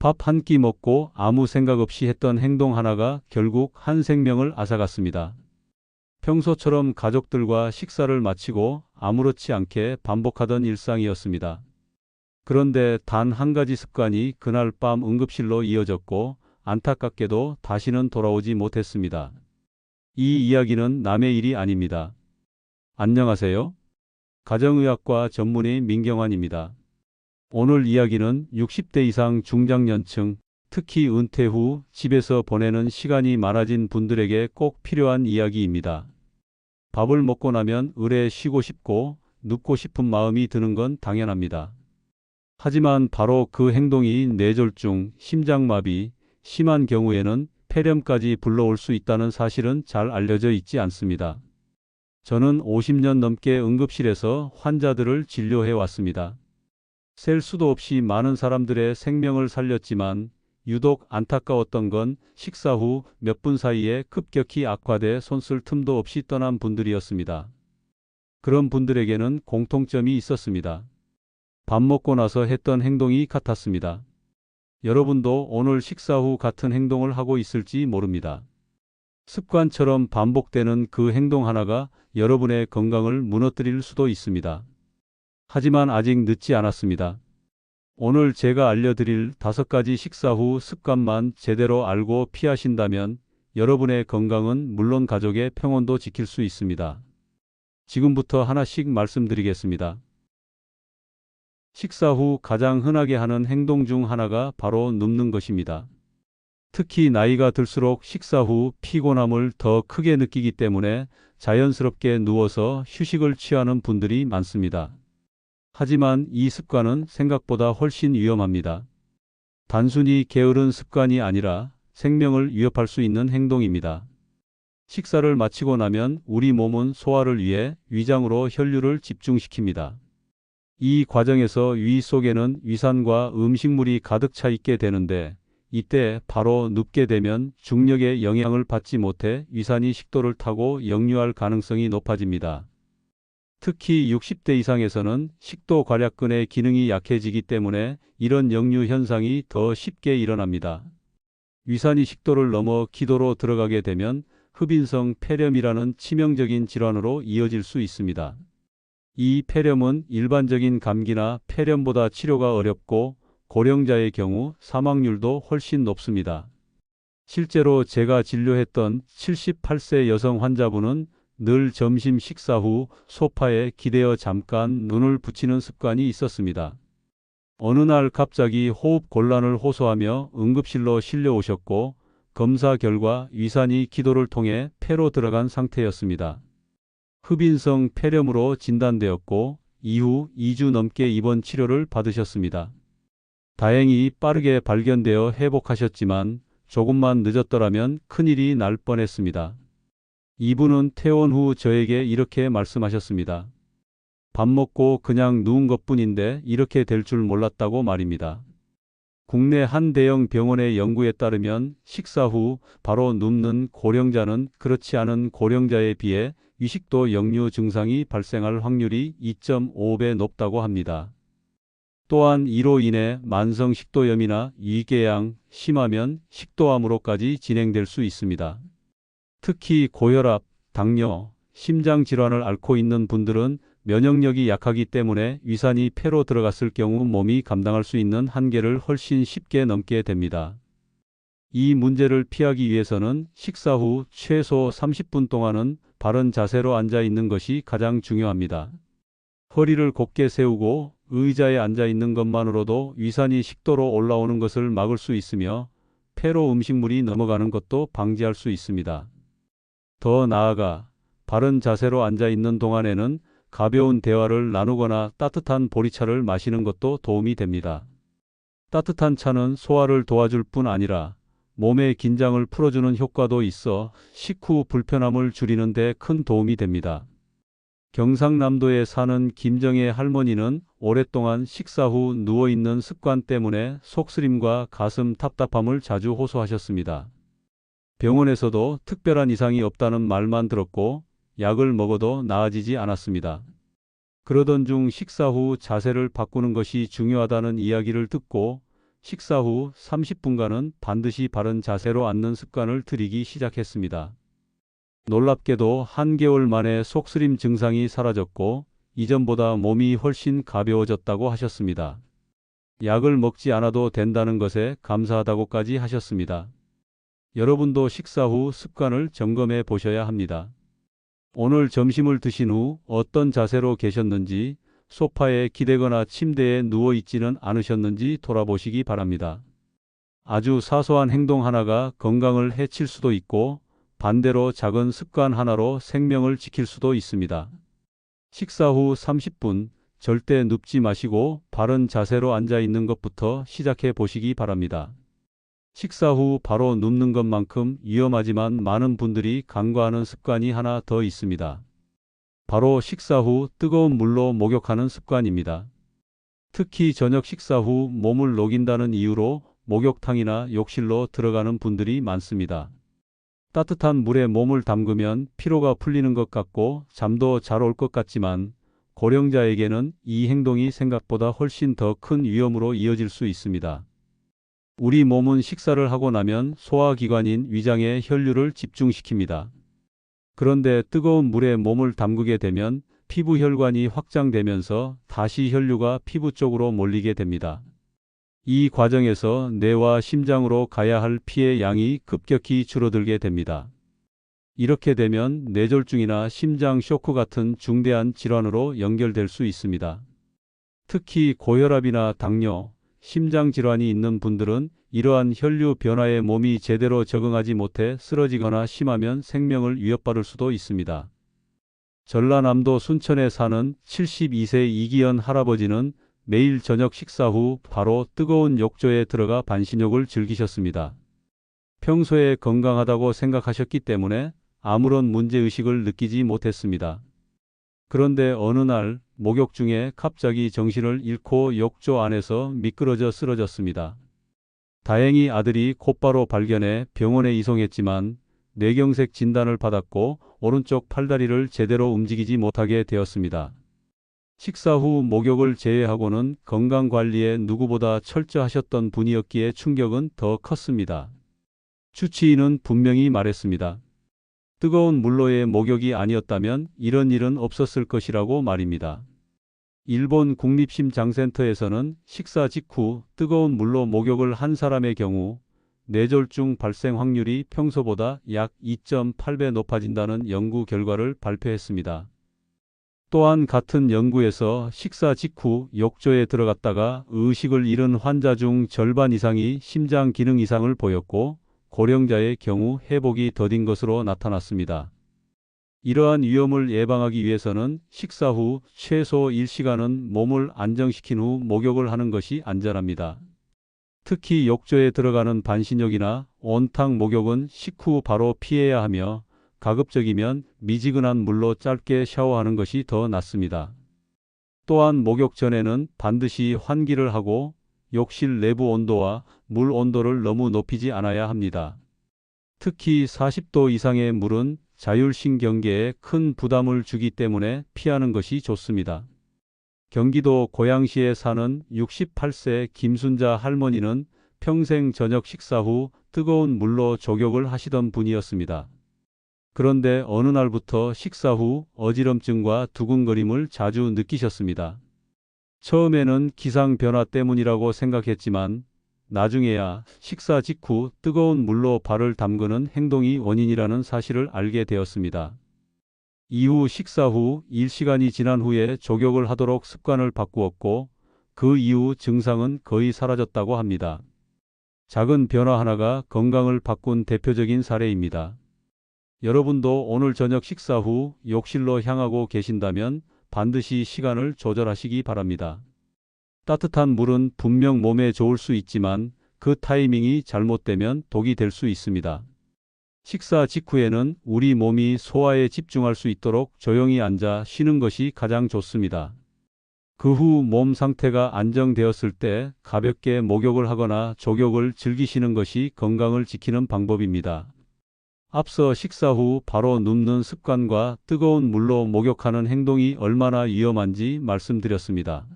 밥 한 끼 먹고 아무 생각 없이 했던 행동 하나가 결국 한 생명을 앗아갔습니다. 평소처럼 가족들과 식사를 마치고 아무렇지 않게 반복하던 일상이었습니다. 그런데 단 한 가지 습관이 그날 밤 응급실로 이어졌고 안타깝게도 다시는 돌아오지 못했습니다. 이 이야기는 남의 일이 아닙니다. 안녕하세요. 가정의학과 전문의 민경환입니다. 오늘 이야기는 60대 이상 중장년층, 특히 은퇴 후 집에서 보내는 시간이 많아진 분들에게 꼭 필요한 이야기입니다. 밥을 먹고 나면 의뢰 쉬고 싶고 눕고 싶은 마음이 드는 건 당연합니다. 하지만 바로 그 행동이 뇌졸중, 심장마비, 심한 경우에는 폐렴까지 불러올 수 있다는 사실은 잘 알려져 있지 않습니다. 저는 50년 넘게 응급실에서 환자들을 진료해 왔습니다. 셀 수도 없이 많은 사람들의 생명을 살렸지만 유독 안타까웠던 건 식사 후 몇 분 사이에 급격히 악화돼 손쓸 틈도 없이 떠난 분들이었습니다. 그런 분들에게는 공통점이 있었습니다. 밥 먹고 나서 했던 행동이 같았습니다. 여러분도 오늘 식사 후 같은 행동을 하고 있을지 모릅니다. 습관처럼 반복되는 그 행동 하나가 여러분의 건강을 무너뜨릴 수도 있습니다. 하지만 아직 늦지 않았습니다. 오늘 제가 알려드릴 다섯 가지 식사 후 습관만 제대로 알고 피하신다면 여러분의 건강은 물론 가족의 평온도 지킬 수 있습니다. 지금부터 하나씩 말씀드리겠습니다. 식사 후 가장 흔하게 하는 행동 중 하나가 바로 눕는 것입니다. 특히 나이가 들수록 식사 후 피곤함을 더 크게 느끼기 때문에 자연스럽게 누워서 휴식을 취하는 분들이 많습니다. 하지만 이 습관은 생각보다 훨씬 위험합니다. 단순히 게으른 습관이 아니라 생명을 위협할 수 있는 행동입니다. 식사를 마치고 나면 우리 몸은 소화를 위해 위장으로 혈류를 집중시킵니다. 이 과정에서 위 속에는 위산과 음식물이 가득 차 있게 되는데 이때 바로 눕게 되면 중력의 영향을 받지 못해 위산이 식도를 타고 역류할 가능성이 높아집니다. 특히 60대 이상에서는 식도 괄약근의 기능이 약해지기 때문에 이런 역류 현상이 더 쉽게 일어납니다. 위산이 식도를 넘어 기도로 들어가게 되면 흡인성 폐렴이라는 치명적인 질환으로 이어질 수 있습니다. 이 폐렴은 일반적인 감기나 폐렴보다 치료가 어렵고 고령자의 경우 사망률도 훨씬 높습니다. 실제로 제가 진료했던 78세 여성 환자분은 늘 점심 식사 후 소파에 기대어 잠깐 눈을 붙이는 습관이 있었습니다. 어느 날 갑자기 호흡 곤란을 호소하며 응급실로 실려오셨고 검사 결과 위산이 기도를 통해 폐로 들어간 상태였습니다. 흡인성 폐렴으로 진단되었고 이후 2주 넘게 입원 치료를 받으셨습니다. 다행히 빠르게 발견되어 회복하셨지만 조금만 늦었더라면 큰일이 날 뻔했습니다. 이분은 퇴원 후 저에게 이렇게 말씀하셨습니다. 밥 먹고 그냥 누운 것 뿐인데 이렇게 될 줄 몰랐다고 말입니다. 국내 한 대형 병원의 연구에 따르면 식사 후 바로 눕는 고령자는 그렇지 않은 고령자에 비해 위식도 역류 증상이 발생할 확률이 2.5배 높다고 합니다. 또한 이로 인해 만성 식도염이나 위궤양, 심하면 식도암으로까지 진행될 수 있습니다. 특히 고혈압, 당뇨, 심장 질환을 앓고 있는 분들은 면역력이 약하기 때문에 위산이 폐로 들어갔을 경우 몸이 감당할 수 있는 한계를 훨씬 쉽게 넘게 됩니다. 이 문제를 피하기 위해서는 식사 후 최소 30분 동안은 바른 자세로 앉아 있는 것이 가장 중요합니다. 허리를 곧게 세우고 의자에 앉아 있는 것만으로도 위산이 식도로 올라오는 것을 막을 수 있으며 폐로 음식물이 넘어가는 것도 방지할 수 있습니다. 더 나아가 바른 자세로 앉아 있는 동안에는 가벼운 대화를 나누거나 따뜻한 보리차를 마시는 것도 도움이 됩니다. 따뜻한 차는 소화를 도와줄 뿐 아니라 몸의 긴장을 풀어주는 효과도 있어 식후 불편함을 줄이는 데 큰 도움이 됩니다. 경상남도에 사는 김정혜 할머니는 오랫동안 식사 후 누워있는 습관 때문에 속쓰림과 가슴 답답함을 자주 호소하셨습니다. 병원에서도 특별한 이상이 없다는 말만 들었고 약을 먹어도 나아지지 않았습니다. 그러던 중 식사 후 자세를 바꾸는 것이 중요하다는 이야기를 듣고 식사 후 30분간은 반드시 바른 자세로 앉는 습관을 들이기 시작했습니다. 놀랍게도 한개월 만에 속쓰림 증상이 사라졌고 이전보다 몸이 훨씬 가벼워졌다고 하셨습니다. 약을 먹지 않아도 된다는 것에 감사하다고까지 하셨습니다. 여러분도 식사 후 습관을 점검해 보셔야 합니다. 오늘 점심을 드신 후 어떤 자세로 계셨는지, 소파에 기대거나 침대에 누워 있지는 않으셨는지 돌아보시기 바랍니다. 아주 사소한 행동 하나가 건강을 해칠 수도 있고, 반대로 작은 습관 하나로 생명을 지킬 수도 있습니다. 식사 후 30분 절대 눕지 마시고 바른 자세로 앉아 있는 것부터 시작해 보시기 바랍니다. 식사 후 바로 눕는 것만큼 위험하지만 많은 분들이 간과하는 습관이 하나 더 있습니다. 바로 식사 후 뜨거운 물로 목욕하는 습관입니다. 특히 저녁 식사 후 몸을 녹인다는 이유로 목욕탕이나 욕실로 들어가는 분들이 많습니다. 따뜻한 물에 몸을 담그면 피로가 풀리는 것 같고 잠도 잘 올 것 같지만 고령자에게는 이 행동이 생각보다 훨씬 더 큰 위험으로 이어질 수 있습니다. 우리 몸은 식사를 하고 나면 소화기관인 위장에 혈류를 집중시킵니다. 그런데 뜨거운 물에 몸을 담그게 되면 피부 혈관이 확장되면서 다시 혈류가 피부 쪽으로 몰리게 됩니다. 이 과정에서 뇌와 심장으로 가야 할 피의 양이 급격히 줄어들게 됩니다. 이렇게 되면 뇌졸중이나 심장 쇼크 같은 중대한 질환으로 연결될 수 있습니다. 특히 고혈압이나 당뇨, 심장 질환이 있는 분들은 이러한 혈류 변화에 몸이 제대로 적응하지 못해 쓰러지거나 심하면 생명을 위협받을 수도 있습니다. 전라남도 순천에 사는 72세 이기현 할아버지는 매일 저녁 식사 후 바로 뜨거운 욕조에 들어가 반신욕을 즐기셨습니다. 평소에 건강하다고 생각하셨기 때문에 아무런 문제의식을 느끼지 못했습니다. 그런데 어느 날 목욕 중에 갑자기 정신을 잃고 욕조 안에서 미끄러져 쓰러졌습니다. 다행히 아들이 곧바로 발견해 병원에 이송했지만 뇌경색 진단을 받았고 오른쪽 팔다리를 제대로 움직이지 못하게 되었습니다. 식사 후 목욕을 제외하고는 건강 관리에 누구보다 철저하셨던 분이었기에 충격은 더 컸습니다. 주치의는 분명히 말했습니다. 뜨거운 물로의 목욕이 아니었다면 이런 일은 없었을 것이라고 말입니다. 일본 국립심장센터에서는 식사 직후 뜨거운 물로 목욕을 한 사람의 경우 뇌졸중 발생 확률이 평소보다 약 2.8배 높아진다는 연구 결과를 발표했습니다. 또한 같은 연구에서 식사 직후 욕조에 들어갔다가 의식을 잃은 환자 중 절반 이상이 심장 기능 이상을 보였고 고령자의 경우 회복이 더딘 것으로 나타났습니다. 이러한 위험을 예방하기 위해서는 식사 후 최소 1시간은 몸을 안정시킨 후 목욕을 하는 것이 안전합니다. 특히 욕조에 들어가는 반신욕이나 온탕 목욕은 식후 바로 피해야 하며 가급적이면 미지근한 물로 짧게 샤워하는 것이 더 낫습니다. 또한 목욕 전에는 반드시 환기를 하고 욕실 내부 온도와 물 온도를 너무 높이지 않아야 합니다. 특히 40도 이상의 물은 자율신경계에 큰 부담을 주기 때문에 피하는 것이 좋습니다. 경기도 고양시에 사는 68세 김순자 할머니는 평생 저녁 식사 후 뜨거운 물로 족욕을 하시던 분이었습니다. 그런데 어느 날부터 식사 후 어지럼증과 두근거림을 자주 느끼셨습니다. 처음에는 기상 변화 때문이라고 생각했지만 나중에야 식사 직후 뜨거운 물로 발을 담그는 행동이 원인이라는 사실을 알게 되었습니다. 이후 식사 후 1시간이 지난 후에 족욕을 하도록 습관을 바꾸었고 그 이후 증상은 거의 사라졌다고 합니다. 작은 변화 하나가 건강을 바꾼 대표적인 사례입니다. 여러분도 오늘 저녁 식사 후 욕실로 향하고 계신다면 반드시 시간을 조절하시기 바랍니다. 따뜻한 물은 분명 몸에 좋을 수 있지만 그 타이밍이 잘못되면 독이 될 수 있습니다. 식사 직후에는 우리 몸이 소화에 집중할 수 있도록 조용히 앉아 쉬는 것이 가장 좋습니다. 그 후 몸 상태가 안정되었을 때 가볍게 목욕을 하거나 족욕을 즐기시는 것이 건강을 지키는 방법입니다. 앞서 식사 후 바로 눕는 습관과 뜨거운 물로 목욕하는 행동이 얼마나 위험한지 말씀드렸습니다.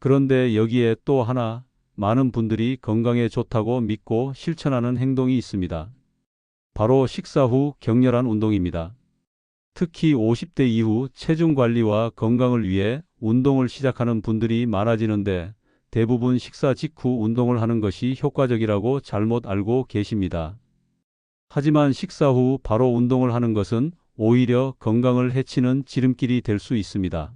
그런데 여기에 또 하나 많은 분들이 건강에 좋다고 믿고 실천하는 행동이 있습니다. 바로 식사 후 격렬한 운동입니다. 특히 50대 이후 체중 관리와 건강을 위해 운동을 시작하는 분들이 많아지는데 대부분 식사 직후 운동을 하는 것이 효과적이라고 잘못 알고 계십니다. 하지만 식사 후 바로 운동을 하는 것은 오히려 건강을 해치는 지름길이 될 수 있습니다.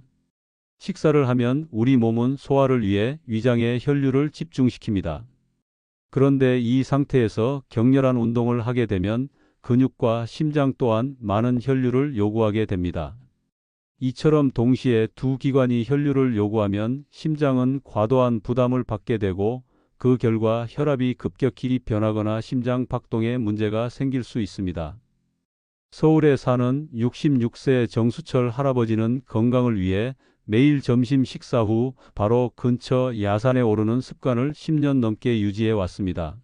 식사를 하면 우리 몸은 소화를 위해 위장에 혈류를 집중시킵니다. 그런데 이 상태에서 격렬한 운동을 하게 되면 근육과 심장 또한 많은 혈류를 요구하게 됩니다. 이처럼 동시에 두 기관이 혈류를 요구하면 심장은 과도한 부담을 받게 되고 그 결과 혈압이 급격히 변하거나 심장 박동에 문제가 생길 수 있습니다. 서울에 사는 66세 정수철 할아버지는 건강을 위해 매일 점심 식사 후 바로 근처 야산에 오르는 습관을 10년 넘게 유지해 왔습니다.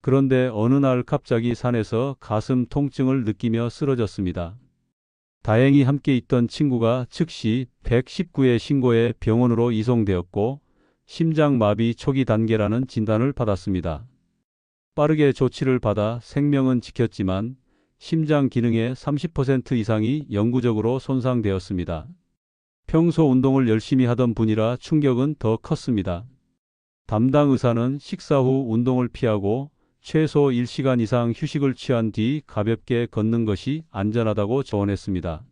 그런데 어느 날 갑자기 산에서 가슴 통증을 느끼며 쓰러졌습니다. 다행히 함께 있던 친구가 즉시 119에 신고해 병원으로 이송되었고 심장마비 초기 단계라는 진단을 받았습니다. 빠르게 조치를 받아 생명은 지켰지만 심장 기능의 30% 이상이 영구적으로 손상되었습니다. 평소 운동을 열심히 하던 분이라 충격은 더 컸습니다. 담당 의사는 식사 후 운동을 피하고 최소 1시간 이상 휴식을 취한 뒤 가볍게 걷는 것이 안전하다고 조언했습니다.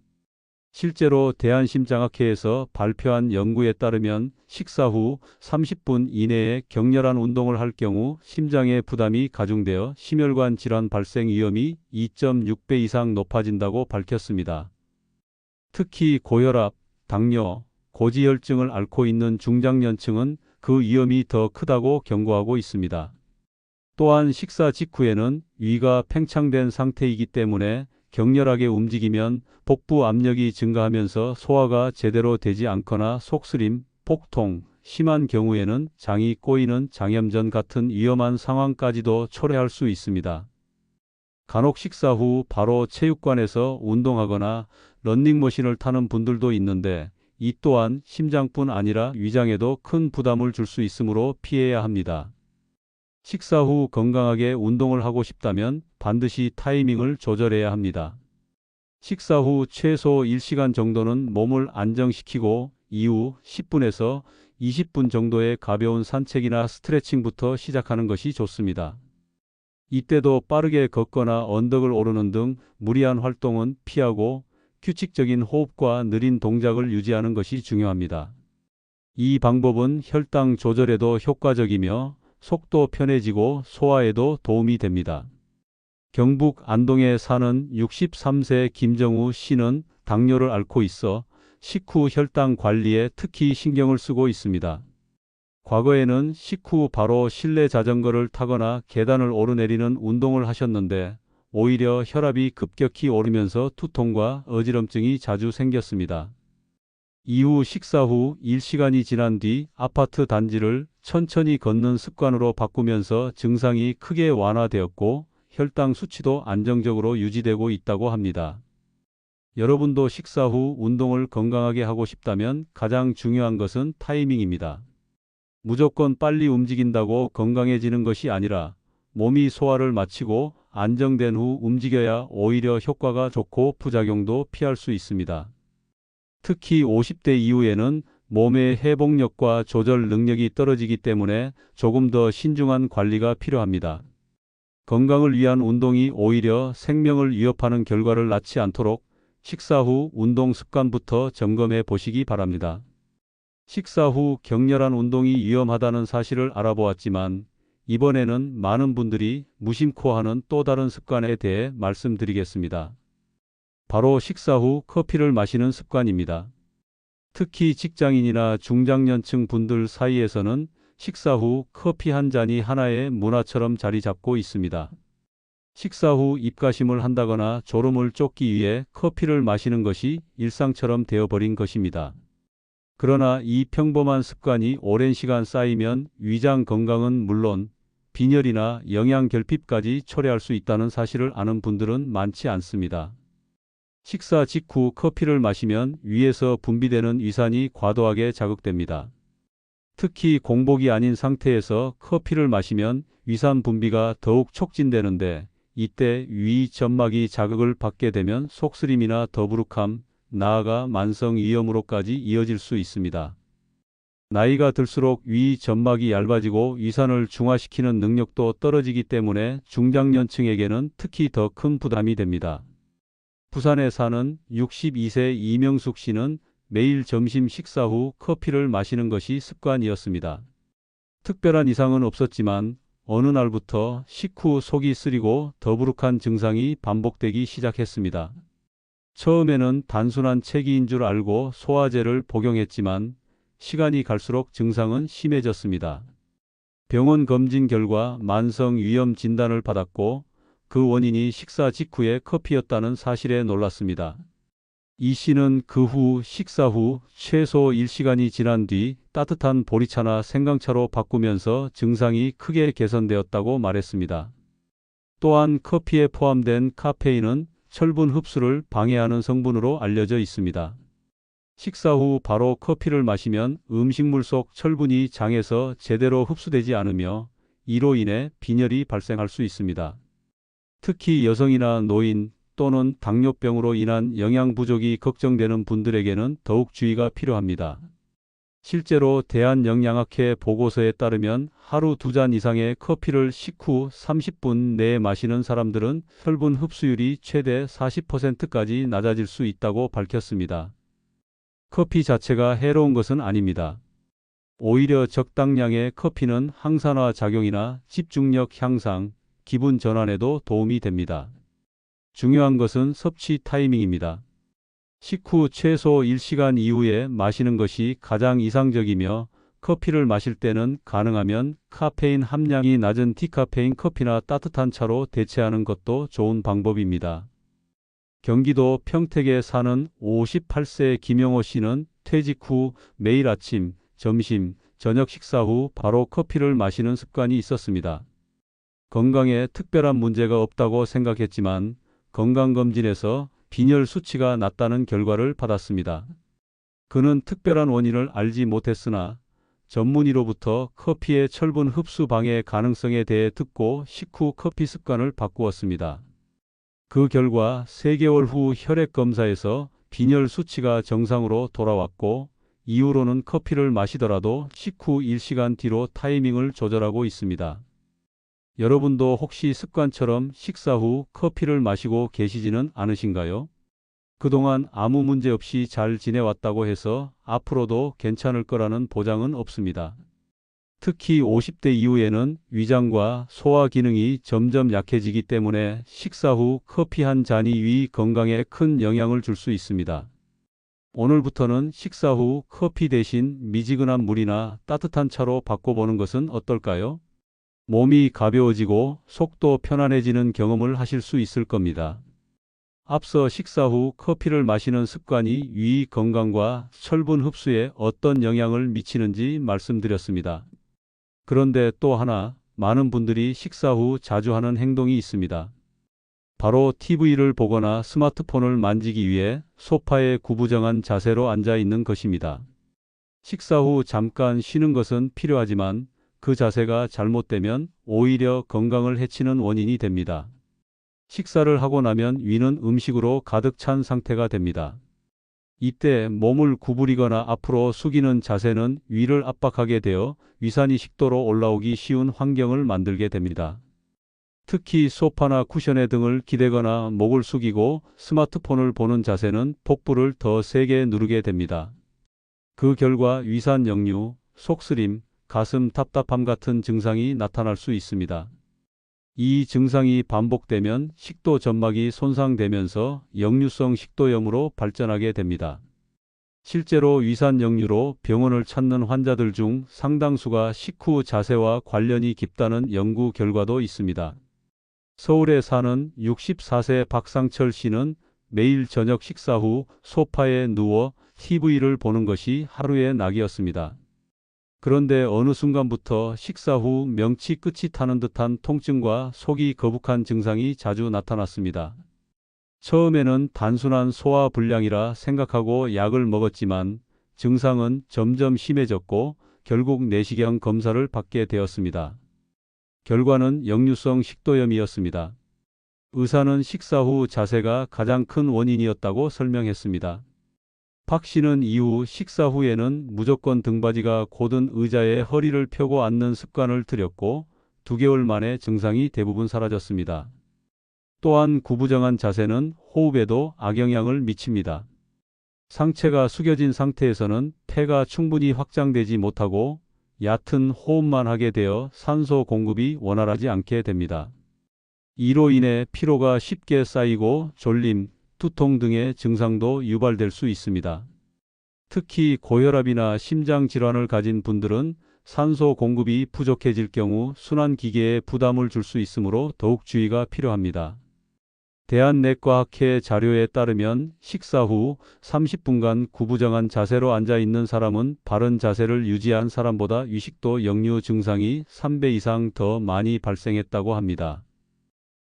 실제로 대한심장학회에서 발표한 연구에 따르면 식사 후 30분 이내에 격렬한 운동을 할 경우 심장의 부담이 가중되어 심혈관 질환 발생 위험이 2.6배 이상 높아진다고 밝혔습니다. 특히 고혈압, 당뇨, 고지혈증을 앓고 있는 중장년층은 그 위험이 더 크다고 경고하고 있습니다. 또한 식사 직후에는 위가 팽창된 상태이기 때문에 격렬하게 움직이면 복부 압력이 증가하면서 소화가 제대로 되지 않거나 속쓰림, 복통, 심한 경우에는 장이 꼬이는 장염전 같은 위험한 상황까지도 초래할 수 있습니다. 간혹 식사 후 바로 체육관에서 운동하거나 런닝머신을 타는 분들도 있는데 이 또한 심장뿐 아니라 위장에도 큰 부담을 줄 수 있으므로 피해야 합니다. 식사 후 건강하게 운동을 하고 싶다면 반드시 타이밍을 조절해야 합니다. 식사 후 최소 1시간 정도는 몸을 안정시키고 이후 10분에서 20분 정도의 가벼운 산책이나 스트레칭부터 시작하는 것이 좋습니다. 이때도 빠르게 걷거나 언덕을 오르는 등 무리한 활동은 피하고 규칙적인 호흡과 느린 동작을 유지하는 것이 중요합니다. 이 방법은 혈당 조절에도 효과적이며 속도 편해지고 소화에도 도움이 됩니다. 경북 안동에 사는 63세 김정우 씨는 당뇨를 앓고 있어 식후 혈당 관리에 특히 신경을 쓰고 있습니다. 과거에는 식후 바로 실내 자전거를 타거나 계단을 오르내리는 운동을 하셨는데 오히려 혈압이 급격히 오르면서 투통과 어지럼증이 자주 생겼습니다. 이후 식사 후 1시간이 지난 뒤 아파트 단지를 천천히 걷는 습관으로 바꾸면서 증상이 크게 완화되었고 혈당 수치도 안정적으로 유지되고 있다고 합니다. 여러분도 식사 후 운동을 건강하게 하고 싶다면 가장 중요한 것은 타이밍입니다. 무조건 빨리 움직인다고 건강해지는 것이 아니라 몸이 소화를 마치고 안정된 후 움직여야 오히려 효과가 좋고 부작용도 피할 수 있습니다. 특히 50대 이후에는 몸의 회복력과 조절 능력이 떨어지기 때문에 조금 더 신중한 관리가 필요합니다. 건강을 위한 운동이 오히려 생명을 위협하는 결과를 낳지 않도록 식사 후 운동 습관부터 점검해 보시기 바랍니다. 식사 후 격렬한 운동이 위험하다는 사실을 알아보았지만 이번에는 많은 분들이 무심코 하는 또 다른 습관에 대해 말씀드리겠습니다. 바로 식사 후 커피를 마시는 습관입니다. 특히 직장인이나 중장년층 분들 사이에서는 식사 후 커피 한 잔이 하나의 문화처럼 자리 잡고 있습니다. 식사 후 입가심을 한다거나 졸음을 쫓기 위해 커피를 마시는 것이 일상처럼 되어버린 것입니다. 그러나 이 평범한 습관이 오랜 시간 쌓이면 위장 건강은 물론 빈혈이나 영양 결핍까지 초래할 수 있다는 사실을 아는 분들은 많지 않습니다. 식사 직후 커피를 마시면 위에서 분비되는 위산이 과도하게 자극됩니다. 특히 공복이 아닌 상태에서 커피를 마시면 위산 분비가 더욱 촉진되는데 이때 위 점막이 자극을 받게 되면 속쓰림이나 더부룩함, 나아가 만성 위염으로까지 이어질 수 있습니다. 나이가 들수록 위 점막이 얇아지고 위산을 중화시키는 능력도 떨어지기 때문에 중장년층에게는 특히 더 큰 부담이 됩니다. 부산에 사는 62세 이명숙 씨는 매일 점심 식사 후 커피를 마시는 것이 습관이었습니다. 특별한 이상은 없었지만 어느 날부터 식후 속이 쓰리고 더부룩한 증상이 반복되기 시작했습니다. 처음에는 단순한 체기인 줄 알고 소화제를 복용했지만 시간이 갈수록 증상은 심해졌습니다. 병원 검진 결과 만성 위염 진단을 받았고 그 원인이 식사 직후의 커피였다는 사실에 놀랐습니다. 이 씨는 그 후 식사 후 최소 1시간이 지난 뒤 따뜻한 보리차나 생강차로 바꾸면서 증상이 크게 개선되었다고 말했습니다. 또한 커피에 포함된 카페인은 철분 흡수를 방해하는 성분으로 알려져 있습니다. 식사 후 바로 커피를 마시면 음식물 속 철분이 장에서 제대로 흡수되지 않으며 이로 인해 빈혈이 발생할 수 있습니다. 특히 여성이나 노인 또는 당뇨병으로 인한 영양 부족이 걱정되는 분들에게는 더욱 주의가 필요합니다. 실제로 대한영양학회 보고서에 따르면 하루 두 잔 이상의 커피를 식후 30분 내에 마시는 사람들은 혈분 흡수율이 최대 40%까지 낮아질 수 있다고 밝혔습니다. 커피 자체가 해로운 것은 아닙니다. 오히려 적당량의 커피는 항산화 작용이나 집중력 향상, 기분 전환에도 도움이 됩니다. 중요한 것은 섭취 타이밍입니다. 식후 최소 1시간 이후에 마시는 것이 가장 이상적이며 커피를 마실 때는 가능하면 카페인 함량이 낮은 디카페인 커피나 따뜻한 차로 대체하는 것도 좋은 방법입니다. 경기도 평택에 사는 58세 김영호 씨는 퇴직 후 매일 아침, 점심, 저녁 식사 후 바로 커피를 마시는 습관이 있었습니다. 건강에 특별한 문제가 없다고 생각했지만 건강검진에서 빈혈 수치가 낮다는 결과를 받았습니다. 그는 특별한 원인을 알지 못했으나 전문의로부터 커피의 철분 흡수 방해 가능성에 대해 듣고 식후 커피 습관을 바꾸었습니다. 그 결과 3개월 후 혈액 검사에서 빈혈 수치가 정상으로 돌아왔고 이후로는 커피를 마시더라도 식후 1시간 뒤로 타이밍을 조절하고 있습니다. 여러분도 혹시 습관처럼 식사 후 커피를 마시고 계시지는 않으신가요? 그동안 아무 문제 없이 잘 지내왔다고 해서 앞으로도 괜찮을 거라는 보장은 없습니다. 특히 50대 이후에는 위장과 소화 기능이 점점 약해지기 때문에 식사 후 커피 한 잔이 위 건강에 큰 영향을 줄 수 있습니다. 오늘부터는 식사 후 커피 대신 미지근한 물이나 따뜻한 차로 바꿔보는 것은 어떨까요? 몸이 가벼워지고 속도 편안해지는 경험을 하실 수 있을 겁니다. 앞서 식사 후 커피를 마시는 습관이 위 건강과 철분 흡수에 어떤 영향을 미치는지 말씀드렸습니다. 그런데 또 하나 많은 분들이 식사 후 자주 하는 행동이 있습니다. 바로 TV를 보거나 스마트폰을 만지기 위해 소파에 구부정한 자세로 앉아 있는 것입니다. 식사 후 잠깐 쉬는 것은 필요하지만 그 자세가 잘못되면 오히려 건강을 해치는 원인이 됩니다. 식사를 하고 나면 위는 음식으로 가득 찬 상태가 됩니다. 이때 몸을 구부리거나 앞으로 숙이는 자세는 위를 압박하게 되어 위산이 식도로 올라오기 쉬운 환경을 만들게 됩니다. 특히 소파나 쿠션에 등을 기대거나 목을 숙이고 스마트폰을 보는 자세는 복부를 더 세게 누르게 됩니다. 그 결과 위산 역류, 속쓰림, 가슴 답답함 같은 증상이 나타날 수 있습니다. 이 증상이 반복되면 식도 점막이 손상되면서 역류성 식도염으로 발전하게 됩니다. 실제로 위산 역류로 병원을 찾는 환자들 중 상당수가 식후 자세와 관련이 깊다는 연구 결과도 있습니다. 서울에 사는 64세 박상철 씨는 매일 저녁 식사 후 소파에 누워 TV를 보는 것이 하루의 낙이었습니다. 그런데 어느 순간부터 식사 후 명치 끝이 타는 듯한 통증과 속이 거북한 증상이 자주 나타났습니다. 처음에는 단순한 소화 불량이라 생각하고 약을 먹었지만 증상은 점점 심해졌고 결국 내시경 검사를 받게 되었습니다. 결과는 역류성 식도염이었습니다. 의사는 식사 후 자세가 가장 큰 원인이었다고 설명했습니다. 박 씨는 이후 식사 후에는 무조건 등받이가 곧은 의자에 허리를 펴고 앉는 습관을 들였고 두 개월 만에 증상이 대부분 사라졌습니다. 또한 구부정한 자세는 호흡에도 악영향을 미칩니다. 상체가 숙여진 상태에서는 폐가 충분히 확장되지 못하고 얕은 호흡만 하게 되어 산소 공급이 원활하지 않게 됩니다. 이로 인해 피로가 쉽게 쌓이고 졸림, 두통 등의 증상도 유발될 수 있습니다. 특히 고혈압이나 심장 질환을 가진 분들은 산소 공급이 부족해질 경우 순환기계에 부담을 줄 수 있으므로 더욱 주의가 필요합니다. 대한내과학회 자료에 따르면 식사 후 30분간 구부정한 자세로 앉아 있는 사람은 바른 자세를 유지한 사람보다 위식도 역류 증상이 3배 이상 더 많이 발생했다고 합니다.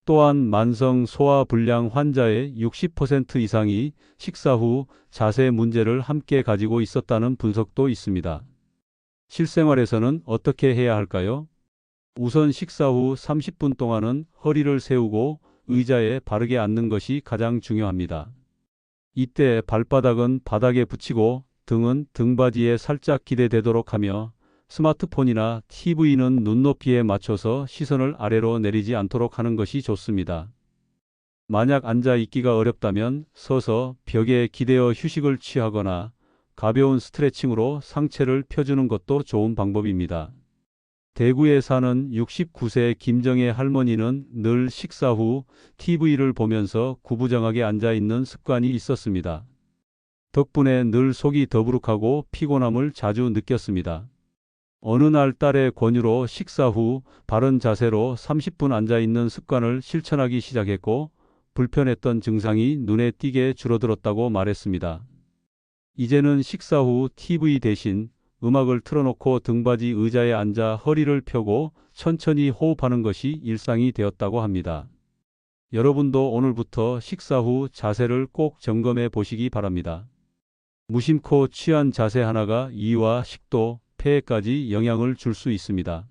또한 만성 소화 불량 환자의 60% 이상이 식사 후 자세 문제를 함께 가지고 있었다는 분석도 있습니다. 실생활에서는 어떻게 해야 할까요? 우선 식사 후 30분 동안은 허리를 세우고 의자에 바르게 앉는 것이 가장 중요합니다. 이때 발바닥은 바닥에 붙이고 등은 등받이에 살짝 기대되도록 하며 스마트폰이나 TV는 눈높이에 맞춰서 시선을 아래로 내리지 않도록 하는 것이 좋습니다. 만약 앉아 있기가 어렵다면 서서 벽에 기대어 휴식을 취하거나 가벼운 스트레칭으로 상체를 펴주는 것도 좋은 방법입니다. 대구에 사는 69세 김정혜 할머니는 늘 식사 후 TV를 보면서 구부정하게 앉아 있는 습관이 있었습니다. 덕분에 늘 속이 더부룩하고 피곤함을 자주 느꼈습니다. 어느 날 딸의 권유로 식사 후 바른 자세로 30분 앉아 있는 습관을 실천하기 시작했고 불편했던 증상이 눈에 띄게 줄어들었다고 말했습니다. 이제는 식사 후 TV 대신 음악을 틀어놓고 등받이 의자에 앉아 허리를 펴고 천천히 호흡하는 것이 일상이 되었다고 합니다. 여러분도 오늘부터 식사 후 자세를 꼭 점검해 보시기 바랍니다. 무심코 취한 자세 하나가 이와 식도, 폐에까지 영향을 줄 수 있습니다.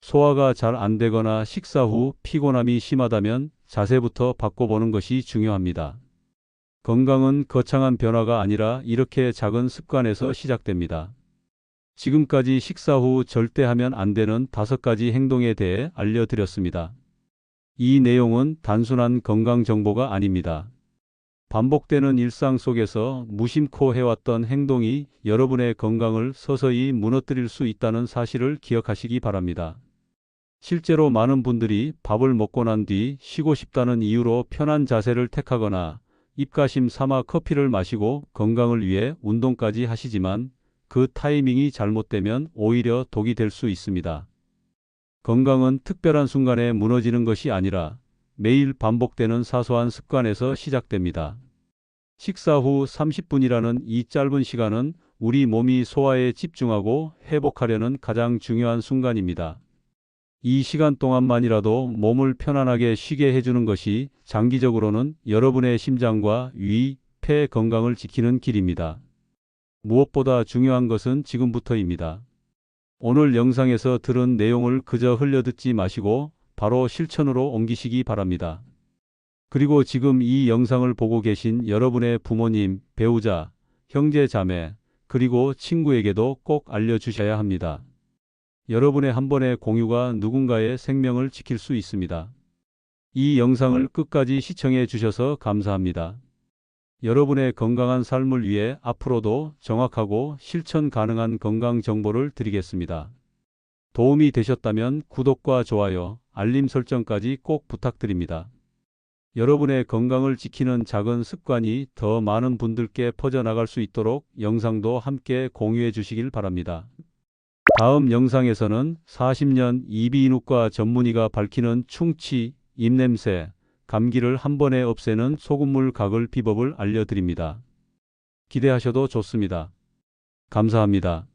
소화가 잘 안 되거나 식사 후 피곤함이 심하다면 자세부터 바꿔보는 것이 중요합니다. 건강은 거창한 변화가 아니라 이렇게 작은 습관에서 시작됩니다. 지금까지 식사 후 절대 하면 안 되는 다섯 가지 행동에 대해 알려드렸습니다. 이 내용은 단순한 건강 정보가 아닙니다. 반복되는 일상 속에서 무심코 해왔던 행동이 여러분의 건강을 서서히 무너뜨릴 수 있다는 사실을 기억하시기 바랍니다. 실제로 많은 분들이 밥을 먹고 난 뒤 쉬고 싶다는 이유로 편한 자세를 택하거나 입가심 삼아 커피를 마시고 건강을 위해 운동까지 하시지만 그 타이밍이 잘못되면 오히려 독이 될 수 있습니다. 건강은 특별한 순간에 무너지는 것이 아니라 매일 반복되는 사소한 습관에서 시작됩니다. 식사 후 30분이라는 이 짧은 시간은 우리 몸이 소화에 집중하고 회복하려는 가장 중요한 순간입니다. 이 시간 동안만이라도 몸을 편안하게 쉬게 해주는 것이 장기적으로는 여러분의 심장과 위, 폐 건강을 지키는 길입니다. 무엇보다 중요한 것은 지금부터입니다. 오늘 영상에서 들은 내용을 그저 흘려듣지 마시고 바로 실천으로 옮기시기 바랍니다. 그리고 지금 이 영상을 보고 계신 여러분의 부모님, 배우자, 형제, 자매, 그리고 친구에게도 꼭 알려주셔야 합니다. 여러분의 한 번의 공유가 누군가의 생명을 지킬 수 있습니다. 이 영상을 끝까지 시청해 주셔서 감사합니다. 여러분의 건강한 삶을 위해 앞으로도 정확하고 실천 가능한 건강 정보를 드리겠습니다. 도움이 되셨다면 구독과 좋아요, 알림 설정까지 꼭 부탁드립니다. 여러분의 건강을 지키는 작은 습관이 더 많은 분들께 퍼져나갈 수 있도록 영상도 함께 공유해 주시길 바랍니다. 다음 영상에서는 40년 이비인후과 전문의가 밝히는 충치, 입냄새, 감기를 한 번에 없애는 소금물 가글 비법을 알려드립니다. 기대하셔도 좋습니다. 감사합니다.